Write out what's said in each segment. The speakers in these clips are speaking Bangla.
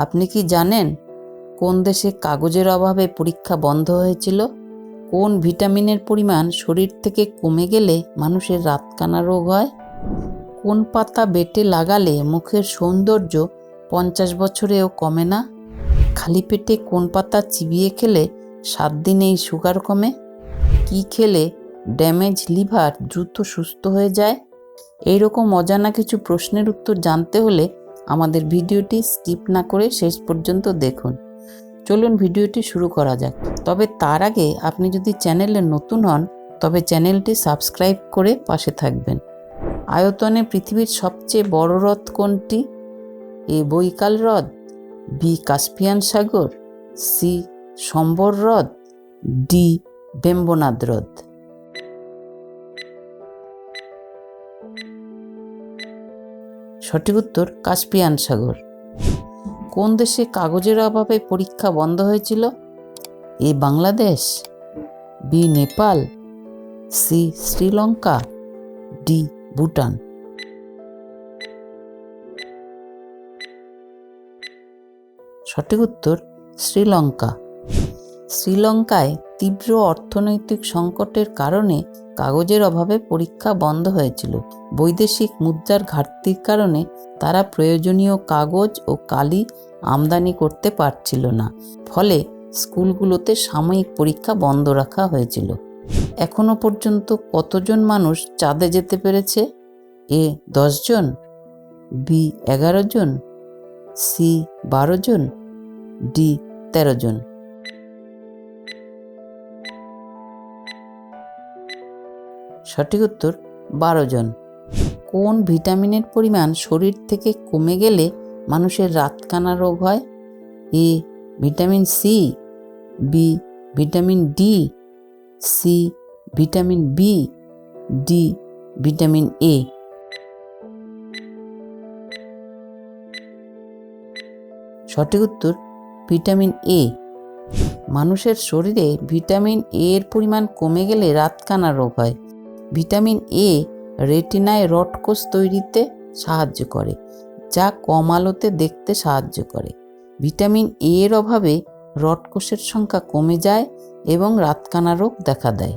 আপনি কি জানেন কোন দেশে কাগজের অভাবে পরীক্ষা বন্ধ হয়েছিল? কোন ভিটামিনের পরিমাণ শরীর থেকে কমে গেলে মানুষের রাতকানা রোগ হয়? কোন পাতা বেটে লাগালে মুখের সৌন্দর্য পঞ্চাশ বছরেও কমে না? খালি পেটে কোন পাতা চিবিয়ে খেলে সাত দিনেই সুগার কমে? কি খেলে ড্যামেজ লিভার দ্রুত সুস্থ হয়ে যায়? এইরকম অজানা কিছু প্রশ্নের উত্তর জানতে হলে আমাদের ভিডিওটি স্কিপ না করে শেষ পর্যন্ত দেখুন। চলুন ভিডিওটি শুরু করা যাক। তবে তার আগে আপনি যদি চ্যানেলে নতুন হন, তবে চ্যানেলটি সাবস্ক্রাইব করে পাশে থাকবেন। আয়তনে পৃথিবীর সবচেয়ে বড় হ্রদ কোনটি? এ বৈকাল হ্রদ, বি কাস্পিয়ান সাগর, সি সম্বর হ্রদ, ডি বেম্বনাদ হ্রদ। সঠিক উত্তর, কাস্পিয়ান সাগর। কোন দেশে কাগজের অভাবে পরীক্ষা বন্ধ হয়েছিল? A Bangladesh, B Nepal, C Sri Lanka, D Bhutan. সঠিক উত্তর, শ্রীলঙ্কা। শ্রীলঙ্কায় তীব্র অর্থনৈতিক সংকটের কারণে কাগজের অভাবে পরীক্ষা বন্ধ হয়েছিল। বৈদেশিক মুদ্রার ঘাটতির কারণে তারা প্রয়োজনীয় কাগজ ও কালি আমদানি করতে পারছিল না। ফলে স্কুলগুলোতে সাময়িক পরীক্ষা বন্ধ রাখা হয়েছিল। এখনও পর্যন্ত কতজন মানুষ চাঁদে যেতে পেরেছে? এ জন বি এগারো জন? সি বারো জন? ডি তেরো জন? সঠিক উত্তর, বারো জন। কোন ভিটামিনের পরিমাণ শরীর থেকে কমে গেলে মানুষের রাতকানা রোগ হয়? A, vitamin C, B, vitamin D, C, vitamin B, D, vitamin A. সঠিক উত্তর, ভিটামিন এ। মানুষের শরীরে ভিটামিন এর পরিমাণ কমে গেলে রাতকানা রোগ হয়। ভিটামিন এ রেটিনায় রডকোষ তৈরিতে সাহায্য করে, যা কম আলোতে দেখতে সাহায্য করে। ভিটামিন এ এর অভাবে রডকোষের সংখ্যা কমে যায় এবং রাতকানা রোগ দেখা দেয়।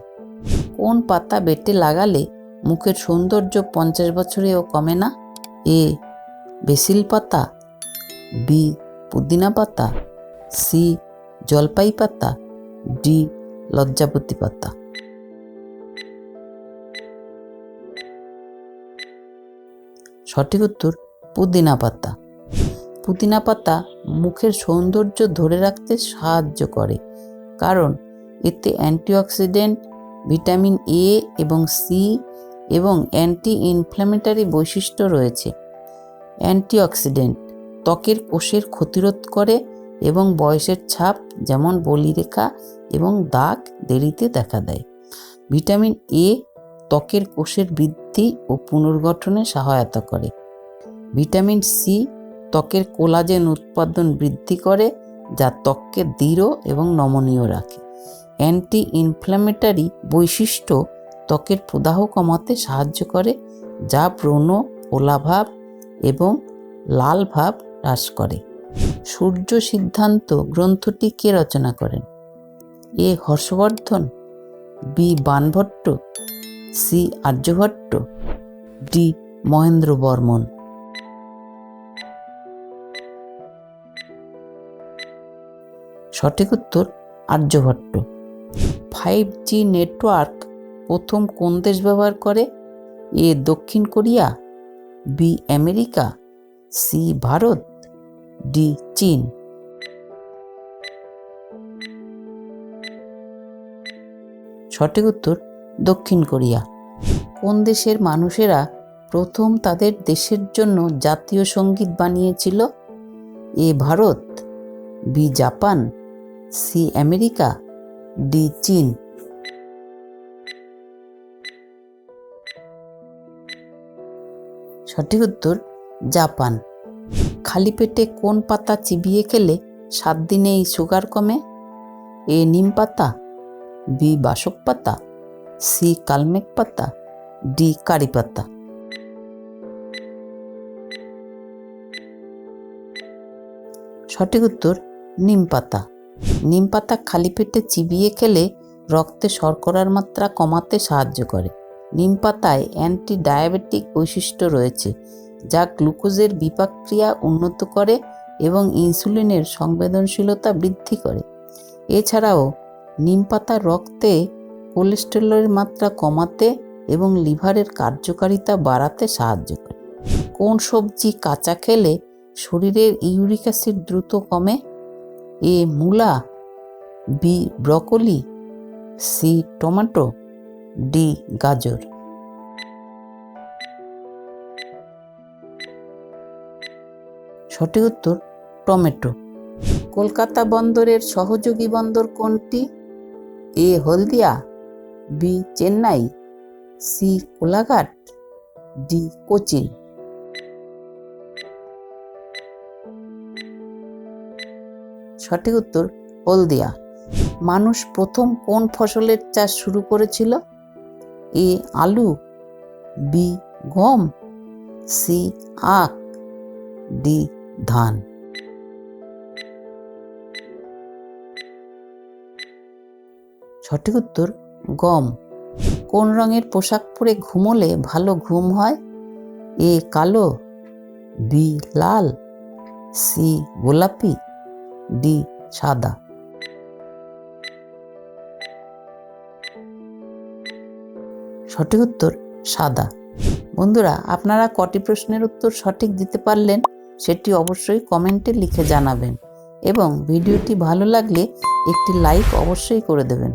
কোন পাতা বেটে লাগালে মুখের সৌন্দর্য পঞ্চাশ বছরেও কমে না? এ বেসিল পাতা বি পুদিনা পাতা সি জলপাই পাতা ডি লজ্জাপতি পাতা। সঠিক উত্তর, পুদিনা পাতা। পুদিনা পাতা মুখের সৌন্দর্য ধরে রাখতে সাহায্য করে, কারণ এতে অ্যান্টিঅক্সিডেন্ট, ভিটামিন এ এবং সি এবং অ্যান্টি ইনফ্ল্যামেটারি বৈশিষ্ট্য রয়েছে। অ্যান্টিঅক্সিডেন্ট ত্বকের কোষের ক্ষতিরোধ করে এবং বয়সের ছাপ, যেমন বলিরেখা এবং দাগ, দেরিতে দেখা দেয়। ভিটামিন এ ত্বকের কোষের বৃদ্ধি ও পুনর্গঠনে সহায়তা করে। ভিটামিন সি ত্বকের কোলাজেন উৎপাদন বৃদ্ধি করে, যা ত্বককে দৃঢ় এবং নমনীয় রাখে। অ্যান্টি ইনফ্ল্যামেটারি বৈশিষ্ট্য ত্বকের প্রদাহ কমাতে সাহায্য করে, যা ব্রণ ওলাভাব এবং লাল ভাব হ্রাস করে। সূর্য সিদ্ধান্ত গ্রন্থটি কে রচনা করেন? A Harshavardhana, B Banabhatta C Aryabhata, D Mahendra Varman. সঠিক উত্তর আর্যভট্ট। ফাইভ জি নেটওয়ার্ক প্রথম কোন দেশ ব্যবহার করে? এ দক্ষিণ Korea B America C Bharat D চীন। সঠিক উত্তর দক্ষিণ কোরিয়া। কোন দেশের মানুষেরা প্রথম তাদের দেশের জন্য জাতীয় সংগীত বানিয়েছিল? A Bharat, B Japan, C America, D চীন। সঠিক উত্তর, জাপান। খালি পেটে কোন পাতা চিবিয়ে খেলে সাত দিনে এই সুগার কমে? এ নিম পাতা, বি বাসক পাতা, সি কালমেক পাতা ডি কারি পাতা সঠিক উত্তর নিম পাতা নিম পাতা খালি পেটে চিবিয়ে খেলে রক্তে শর্করার মাত্রা কমাতে সাহায্য করে। নিম পাতায় অ্যান্টি ডায়াবেটিক বৈশিষ্ট্য রয়েছে, যা গ্লুকোজের বিপাক ক্রিয়া উন্নত করে এবং ইনসুলিনের সংবেদনশীলতা বৃদ্ধি করে। এছাড়াও নিম পাতা রক্তে কোলেস্টেরলের মাত্রা কমাতে এবং লিভারের কার্যকারিতা বাড়াতে সাহায্য করে। কোন সবজি কাঁচা খেলে শরীরের ইউরিক অ্যাসিড দ্রুত কমে? এ মূলা, B broccoli, C tomato, D গাজর। সঠিক উত্তর, টমেটো। কলকাতা বন্দরের সহযোগী বন্দর কোনটি? A Haldia, B Chennai C Kolaghat, D Cochin. সঠিক উত্তর, হলদিয়া। মানুষ প্রথম কোন ফসলের চাষ শুরু করেছিল? এ আলু, বি গম, সি আখ, ডি ধান। সঠিক উত্তর, গম। কোন রঙের পোশাক পরে ঘুমোলে ভালো ঘুম হয়? এ কালো, বি লাল, সি গোলাপি, ডি সাদা। সঠিক উত্তর, সাদা। বন্ধুরা, আপনারা কটি প্রশ্নের উত্তর সঠিক দিতে পারলেন সেটি অবশ্যই কমেন্টে লিখে জানাবেন এবং ভিডিওটি ভালো লাগলে একটি লাইক অবশ্যই করে দেবেন।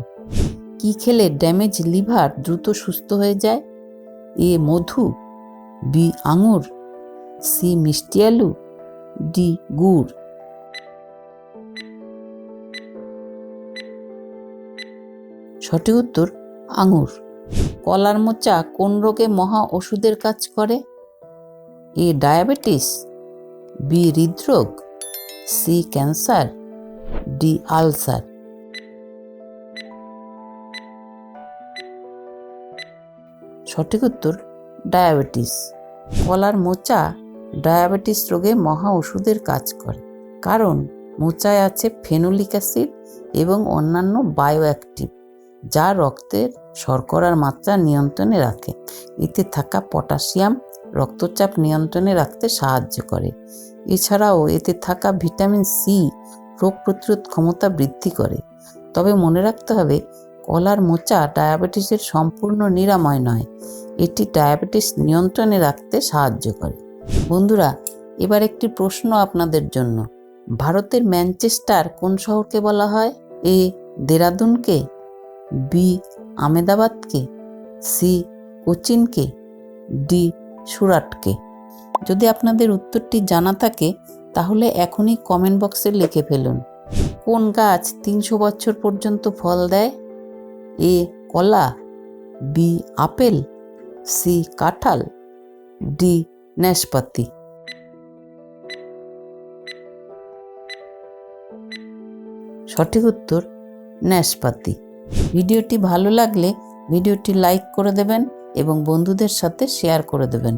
কি খেলে ড্যামেজ লিভার দ্রুত সুস্থ হয়ে যায়? এ মধু, বি আঙুর, সি মিষ্টি আলু, ডি গুড়। সঠিক উত্তর, আঙুর। কলার মোচা কোন রোগে মহা ওষুধের কাজ করে? এ ডায়াবেটিস, বি হৃদরোগ, সি ক্যান্সার, ডি আলসার। সঠিক উত্তর, ডায়াবেটিস। কলার মোচা ডায়াবেটিস রোগে মহা ওষুধের কাজ করে, কারণ মোচায় আছে ফেনোলিক অ্যাসিড এবং অন্যান্য বায়োঅ্যাক্টিভ, যা রক্তের শর্করার মাত্রা নিয়ন্ত্রণে রাখে। এতে থাকা পটাশিয়াম রক্তচাপ নিয়ন্ত্রণে রাখতে সাহায্য করে। এছাড়াও এতে থাকা ভিটামিন সি রোগ প্রতিরোধ ক্ষমতা বৃদ্ধি করে। তবে মনে রাখতে হবে কলার মোচা ডায়াবেটিসের সম্পূর্ণ নিরাময় নয়। এটি ডায়াবেটিস নিয়ন্ত্রণে রাখতে সাহায্য করে। বন্ধুরা, এবার একটি প্রশ্ন আপনাদের জন্য। ভারতের ম্যানচেস্টার কোন শহরকে বলা হয়? এ, দেরাদুনকে, বি আমেদাবাদকে সি, কোচিনকে, ডি, সুরাটকে। যদি আপনাদের উত্তরটি জানা থাকে, তাহলে এখনই কমেন্ট বক্সে লিখে ফেলুন। কোন গাছ তিনশো বছর পর্যন্ত ফল দেয়? এ কলা, বি আপেল, সি কাঁঠাল, ডি নাশপাতি। সঠিক উত্তর, নাশপাতি। ভিডিওটি ভালো লাগলে ভিডিওটি লাইক করে দেবেন এবং বন্ধুদের সাথে শেয়ার করে দেবেন।